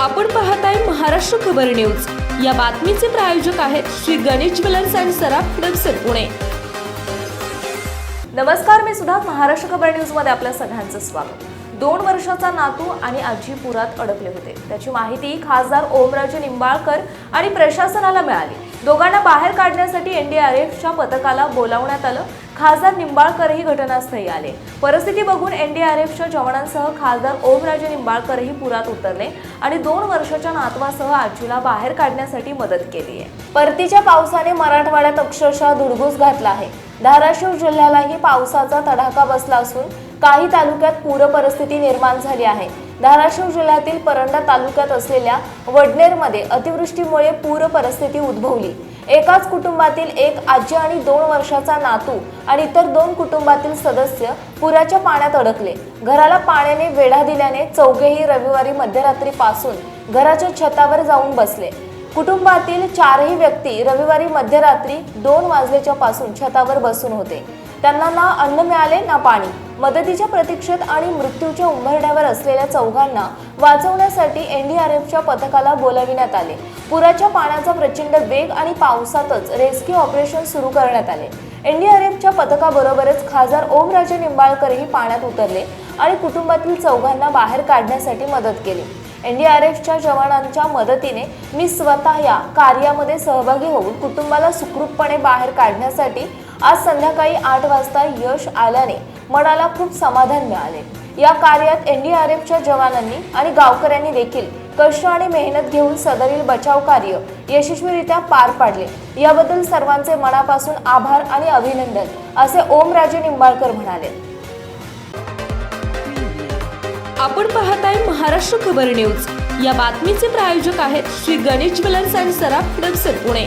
आपण पाहताय महाराष्ट्र खबर न्यूज. या बातमीचे प्रायोजक आहेत श्री गणेश ज्वेलर्स अँड सराफ हडपसर पुणे. नमस्कार मी सुद्धा महाराष्ट्र खबर न्यूजमध्ये आपल्या सगळ्यांचं स्वागत. दोन वर्षाचा नातू आणि आजी पुरात अडकले होते. त्याची माहिती खासदार ओमराजे निंबाळकर आणि प्रशासनाला मिळाली. दोघांना बाहेर काढण्यासाठी एनडीआरएफच्या पथकाला बोलावण्यात आलं. खासदार निंबाळकरही घटनास्थळी आले. परिस्थिती बघून एनडीआरएफच्या जवानांसह खासदार ओमराजे निंबाळकरही पुरात उतरले आणि दोन वर्षाच्या नातवासह आजीला बाहेर काढण्यासाठी मदत केली आहे. परतीच्या पावसाने मराठवाड्यात अक्षरशः धुडगूस घातला आहे. धाराशिव जिल्ह्यालाही पावसाचा तडाखा बसला असून काही तालुक्यात पूरपरिस्थिती निर्माण झाली आहे. धाराशिव जिल्ह्यातील परंडा तालुक्यात असलेल्या वडनेरमध्ये अतिवृष्टीमुळे पूर परिस्थिती उद्भवली. एकाच कुटुंबातील एक आजी आणि दोन वर्षाचा नातू आणि इतर दोन कुटुंबातील सदस्य पुराच्या पाण्यात अडकले. घराला पाण्याने वेढा दिल्याने चौघेही रविवारी मध्यरात्रीपासून घराच्या छतावर जाऊन बसले. कुटुंबातील चारही व्यक्ती रविवारी मध्यरात्री दोन वाजल्याच्या पासून छतावर बसून होते. त्यांना ना अन्न मिळाले ना पाणी. मदतीच्या प्रतीक्षेत आणि मृत्यूच्या उंबरड्यावर असलेल्या चौघांना वाचवण्यासाठी एनडीआरएफच्या पथकाला बोलाविण्यात आले. पुराच्या पाण्याचा प्रचंड वेग आणि पावसातच रेस्क्यू ऑपरेशन सुरू करण्यात आले. एनडीआरएफच्या पथकाबरोबरच खासदार ओमराजे निंबाळकरही पाण्यात उतरले आणि कुटुंबातील चौघांना बाहेर काढण्यासाठी मदत केली. एनडीआरएफच्या जवानांच्या मदतीने मी स्वतः या कार्यामध्ये सहभागी होऊन कुटुंबाला सुखरूपपणे बाहेर काढण्यासाठी आज संध्याकाळी आठ वाजता यश आल्याने मनाला खूप समाधान मिळाले. या कार्यात एनडीआरएफच्या जवानांनी आणि गावकऱ्यांनी देखील कष्ट आणि मेहनत घेऊन सदरील बचाव कार्य यशस्वीरित्या पार पाडले. याबद्दल सर्वांचे मनापासून आभार आणि अभिनंदन असे ओमराजे निंबाळकर म्हणाले. आपण पाहत आहे महाराष्ट्र खबर न्यूज. या बातमीचे प्रायोजक आहेत श्री गणेश ज्वेलर्स अँड सराफ हडपसर पुणे.